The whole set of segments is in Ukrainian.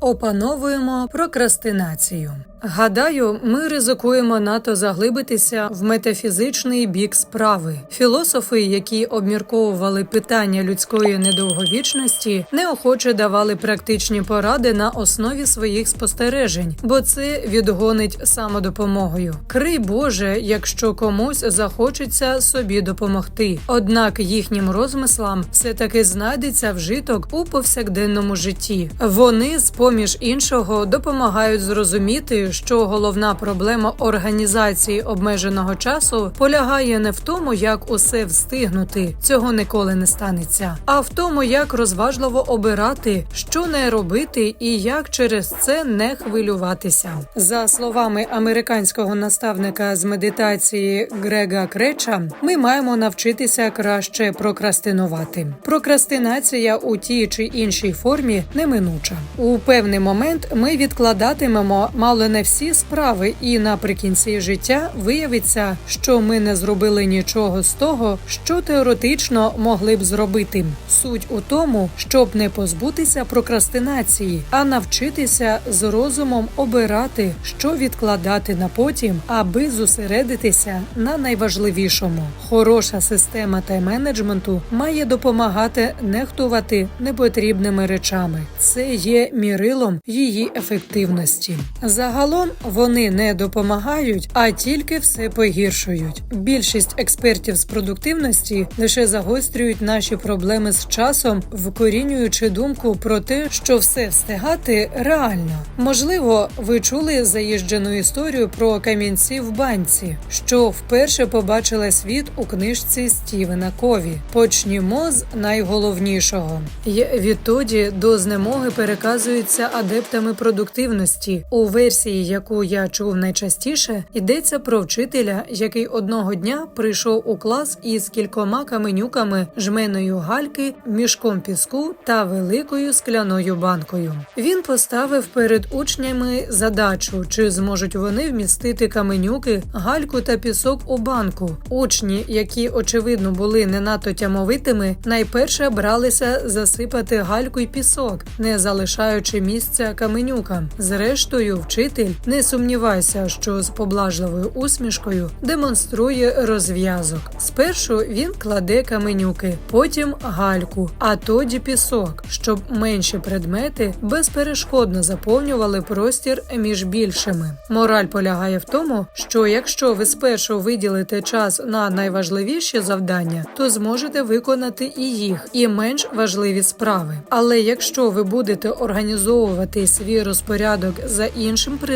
Опановуємо прокрастинацію. Гадаю, ми ризикуємо надто заглибитися в метафізичний бік справи. Філософи, які обмірковували питання людської недовговічності, неохоче давали практичні поради на основі своїх спостережень, бо це відгонить самодопомогою. Крий Боже, якщо комусь захочеться собі допомогти. Однак їхнім розмислам все таки знайдеться вжиток у повсякденному житті. Вони, з поміж іншого, допомагають зрозуміти що головна проблема організації обмеженого часу полягає не в тому, як усе встигнути, цього ніколи не станеться, а в тому, як розважливо обирати, що не робити, і як через це не хвилюватися. За словами американського наставника з медитації Грега Креча, ми маємо навчитися краще прокрастинувати. Прокрастинація у тій чи іншій формі неминуча. У певний момент ми відкладатимемо мало не всі справи, і наприкінці життя виявиться, що ми не зробили нічого з того, що теоретично могли б зробити. Суть у тому, щоб не позбутися прокрастинації, а навчитися з розумом обирати, що відкладати на потім, аби зосередитися на найважливішому. Хороша система тайм-менеджменту має допомагати нехтувати непотрібними речами. Це є мірилом її ефективності. Загалом вони не допомагають, а тільки все погіршують. Більшість експертів з продуктивності лише загострюють наші проблеми з часом, вкорінюючи думку про те, що все встигати реально. Можливо, ви чули заїжджену історію про камінці в банці, що вперше побачила світ у книжці Стівена Кові. Почнімо з найголовнішого. І відтоді до знемоги переказуються адептами продуктивності у версії, яку я чув найчастіше, йдеться про вчителя, який одного дня прийшов у клас із кількома каменюками, жменою гальки, мішком піску та великою скляною банкою. Він поставив перед учнями задачу, чи зможуть вони вмістити каменюки, гальку та пісок у банку. Учні, які очевидно були не надто тямовитими, найперше бралися засипати гальку й пісок, не залишаючи місця каменюкам. Зрештою, вчитель не сумнівайся, що з поблажливою усмішкою демонструє розв'язок. Спершу він кладе каменюки, потім гальку, а тоді пісок, щоб менші предмети безперешкодно заповнювали простір між більшими. Мораль полягає в тому, що якщо ви спершу виділите час на найважливіші завдання, то зможете виконати і їх, і менш важливі справи. Але якщо ви будете організовувати свій розпорядок за іншим принципом,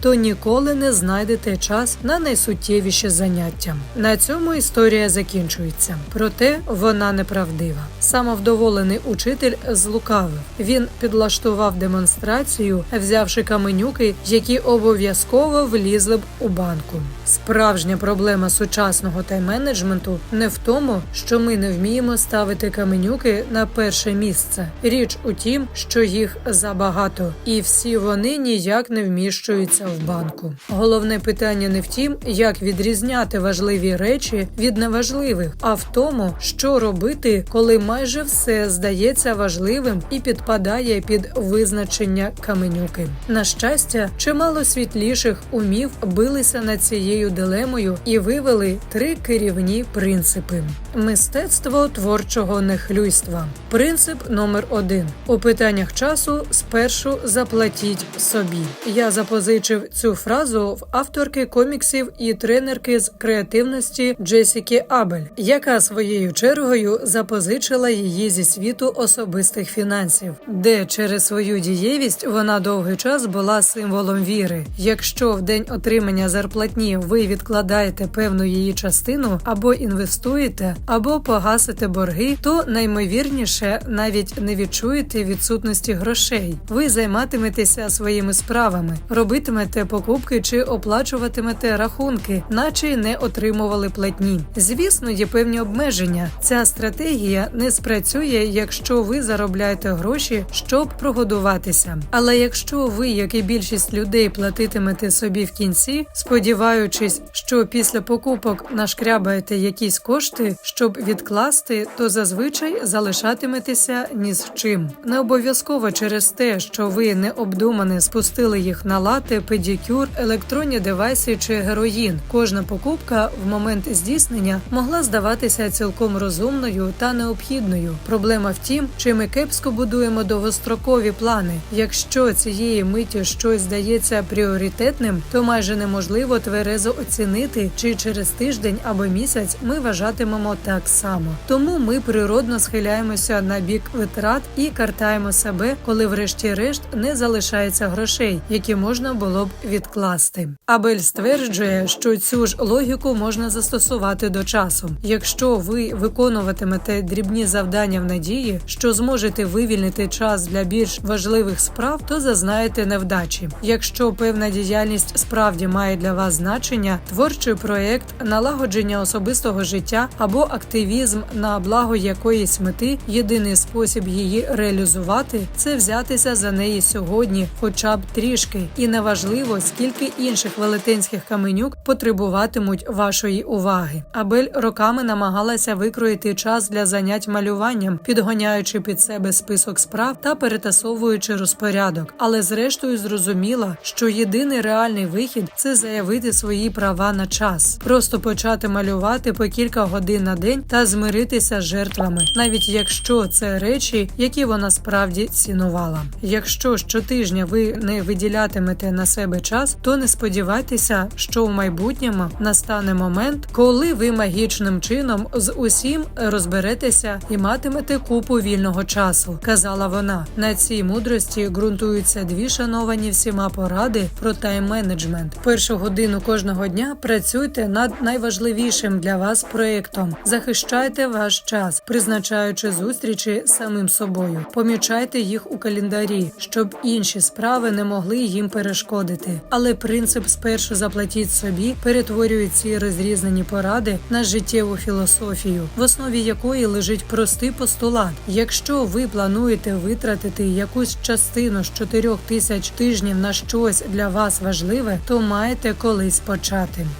то ніколи не знайдете час на найсуттєвіші заняття. На цьому історія закінчується, проте вона неправдива. Самовдоволений учитель злукавив. Він підлаштував демонстрацію, взявши каменюки, які обов'язково влізли б у банку. Справжня проблема сучасного тайм-менеджменту не в тому, що ми не вміємо ставити каменюки на перше місце. Річ у тім, що їх забагато, і всі вони ніяк не вміщуються в банку. Головне питання не в тім, як відрізняти важливі речі від неважливих, а в тому, що робити, коли майже все здається важливим і підпадає під визначення каменюки. На щастя, чимало світліших умів билися над цією дилемою і вивели три керівні принципи: мистецтво творчого нехлюйства. Принцип номер один у питаннях часу спершу заплатіть собі. Я запозичив цю фразу в авторки коміксів і тренерки з креативності Джесіки Абель, яка своєю чергою запозичила її зі світу особистих фінансів, де через свою дієвість вона довгий час була символом віри. Якщо в день отримання зарплатні ви відкладаєте певну її частину або інвестуєте, або погасите борги, то наймовірніше навіть не відчуєте відсутності грошей. Ви займатиметеся своїми справами, робитимете покупки чи оплачуватимете рахунки, наче не отримували платні. Звісно, є певні обмеження. Ця стратегія не спрацює, якщо ви заробляєте гроші, щоб прогодуватися. Але якщо ви, як і більшість людей, платитимете собі в кінці, сподіваючись, що після покупок нашкрябаєте якісь кошти, щоб відкласти, то зазвичай залишатиметеся ні з чим. Не обов'язково через те, що ви необдумане спустили їх на лати, педикюр, електронні девайси чи героїн. Кожна покупка в момент здійснення могла здаватися цілком розумною та необхідною. Проблема в тім, чи ми кепсько будуємо довгострокові плани. Якщо цієї миті щось здається пріоритетним, то майже неможливо тверезо оцінити, чи через тиждень або місяць ми вважатимемо так само. Тому ми природно схиляємося на бік витрат і картаємо себе, коли, врешті-решт, не залишається грошей, які можна було б відкласти. Абель стверджує, що цю ж логіку можна застосувати до часу. Якщо ви виконуватимете дрібні завдання в надії, що зможете вивільнити час для більш важливих справ, то зазнаєте невдачі. Якщо певна діяльність справді має для вас значення, творчий проєкт, налагодження особистого життя або активізм на благо якоїсь мети, єдиний спосіб її реалізувати це взятися за неї сьогодні, хоча б трішки, і неважливо, скільки інших велетенських каменюк потребуватимуть вашої уваги. Абель роками намагалася викроїти час для занять малюванням, підгоняючи під себе список справ та перетасовуючи розпорядок, але зрештою зрозуміла, що єдиний реальний вихід це заявити свої права на час, просто почати малювати по кілька годин на день та змиритися з жертвами, навіть якщо це речі, які вона справді цінувала. Якщо щотижня ви не виділятимете на себе час, то не сподівайтеся, що в майбутньому настане момент, коли ви магічним чином з усім розберетеся і матимете купу вільного часу, казала вона. На цій мудрості ґрунтуються дві шановані всіма поради про тайм-менеджмент. Першу годину кожного дня працюйте над найважливішим для вас проєктом. Захищайте ваш час, призначаючи зустрічі самим собою. Помічайте їх у календарі, щоб інші справи не могли їм перешкодити. Але принцип спершу заплатіть собі перетворює ці розрізнені поради на життєву філософію, в основі якої лежить простий постулат: якщо ви плануєте витратити якусь частину з чотирьох тисяч тижнів на щось для вас важливе, то маєте колись почати.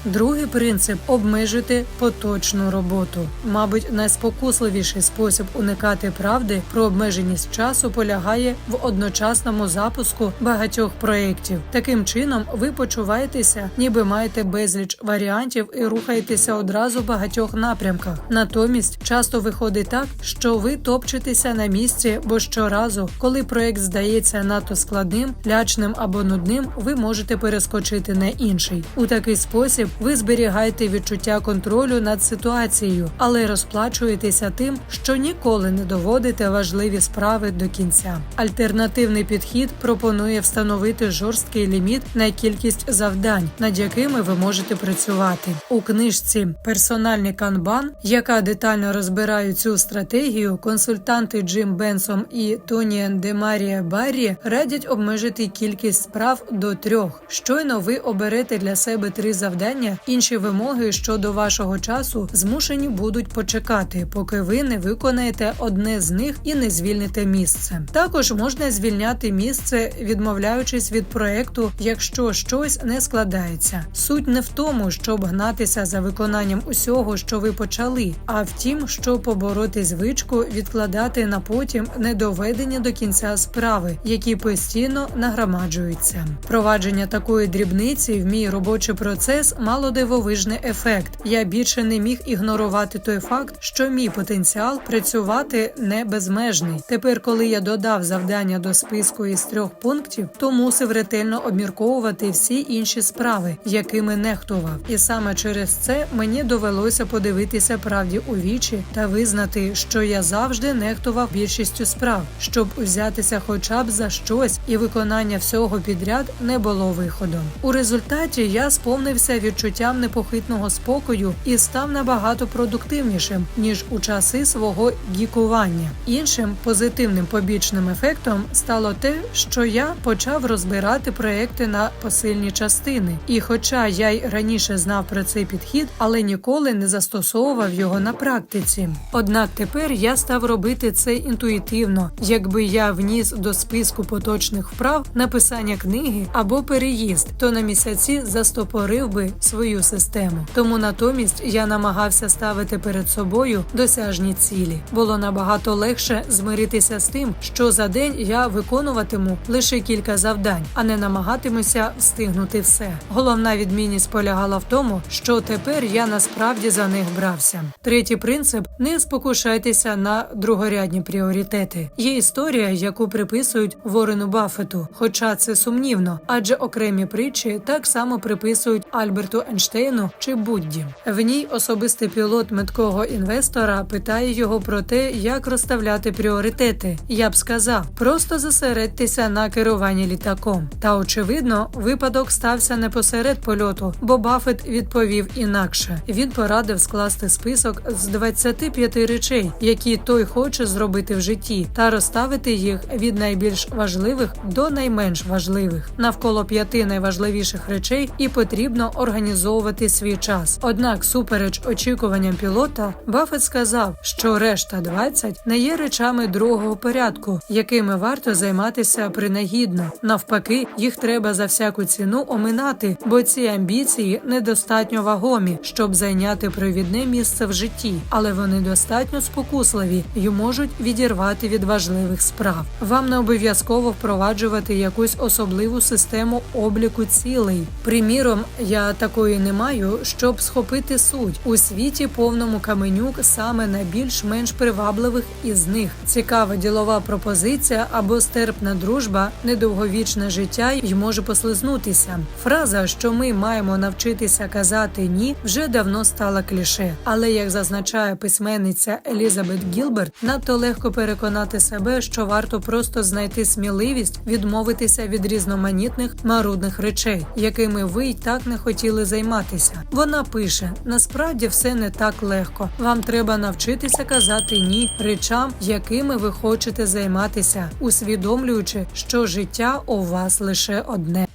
Другий принцип обмежити поточну роботу. Мабуть, найспокусливіший спосіб уникати правди про обмеженість часу полягає в одночасному запуску багатьох проєктів. Таким чином, ви почуваєтеся, ніби маєте безліч варіантів і рухаєтеся одразу в багатьох напрямках. Натомість часто виходить так, що ви топчетеся на місці, бо щоразу, коли проєкт здається надто складним, лячним або нудним, ви можете перескочити на інший. У такий спосіб ви зберігаєте відчуття контролю над ситуацією, але розплачуєтеся тим, що ніколи не доводите важливі справи до кінця. Альтернативний підхід пропонує встановити жорсткий ліміт на кількість завдань, над якими ви можете працювати. У книжці Персональний канбан, яка детально розбирає цю стратегію, консультанти Джим Бенсом і Тоніан Де Баррі радять обмежити кількість справ до трьох. Щойно ви оберете для себе три завдання, інші вимоги щодо вашого часу змушені будуть почекати, поки ви не виконаєте одне з них і не звільните місце. Також можна звільняти місце, відмовляючись від проекту, якщо щось не складається. Суть не в тому, щоб гнатися за виконанням усього, що ви почали, а в тім, щоб побороти звичку відкладати на потім недоведення до кінця справи, які постійно нагромаджуються. Провадження такої дрібниці в мій робочий процес мало дивовижний ефект. Я більше не міг ігнорувати той факт, що мій потенціал працювати не безмежний. Тепер, коли я додав завдання до списку із трьох пунктів, то мусив ретельно обмірковувати всі інші справи, якими нехтував. І саме через це мені довелося подивитися правді у вічі та визнати, що я завжди нехтував більшістю справ, щоб взятися хоча б за щось, і виконання всього підряд не було виходом. У результаті я сповнився відчуттям непохитного спокою і став набагато продуктивнішим ніж у часи свого гікування. Іншим позитивним побічним ефектом стало те, що я почав розбирати проекти на посильні частини. І, хоча я й раніше знав про цей підхід, але ніколи не застосовував його на практиці. Однак тепер я став робити це інтуїтивно, якби я вніс до списку поточних вправ написання книги або переїзд, то на місяці застопорив би свою систему. Тому натомість я намагався ставити перед собою досяжні цілі. Було набагато легше змиритися з тим, що за день я виконуватиму лише кілька завдань, а не намагатимуся встигнути все. Головна відмінність полягала в тому, що тепер я насправді за них брався. Третій принцип не спокушайтеся на другорядні пріоритети. Є історія, яку приписують Ворену Баффету, хоча це сумнівно, адже окремі притчі так само приписують Альберту Ейнштейну чи Будді. В ній особистий пілот меткого інвестора питає його про те, як розставляти пріоритети. Я б сказав, просто зосередьтеся на керуванні літаком. Та очевидно, випадок стався не посеред польоту, бо Баффет відповів інакше. Він порадив скласти список з 25 речей, які той хоче зробити в житті, та розставити їх від найбільш важливих до найменш важливих. Навколо п'яти найважливіших речей і потрібно організовувати свій час. Однак, супереч очікуванням пілота, Баффет сказав, що решта 20 не є речами другого порядку, якими варто займатися принагідно. Навпаки, їх треба за всяку ціну оминати, бо ці амбіції недостатньо вагомі, щоб зайняти провідне місце в житті, але вони достатньо спокусливі і можуть відірвати від важливих справ. Вам не обов'язково впроваджувати якусь особливу систему обліку цілей. Приміром, я такої не маю, щоб схопити суть у світі повному каменюк саме на більш-менш привабливих із них. Цікава ділова пропозиція або стерпна дружба, недовговічне життя й може послизнутися. Фраза, що ми маємо навчитися казати ні, вже давно стала кліше. Але як зазначає письменниця Елізабет Гілберт, надто легко переконати себе, що варто просто знайти сміливість відмовитися від різноманітних марудних речей, якими ви й так не хотіли займатися. Вона пише: насправді все не так легко. Вам треба навчитися казати ні речам, якими ви хочете займатися, усвідомлюючи, що життя у вас лише одне.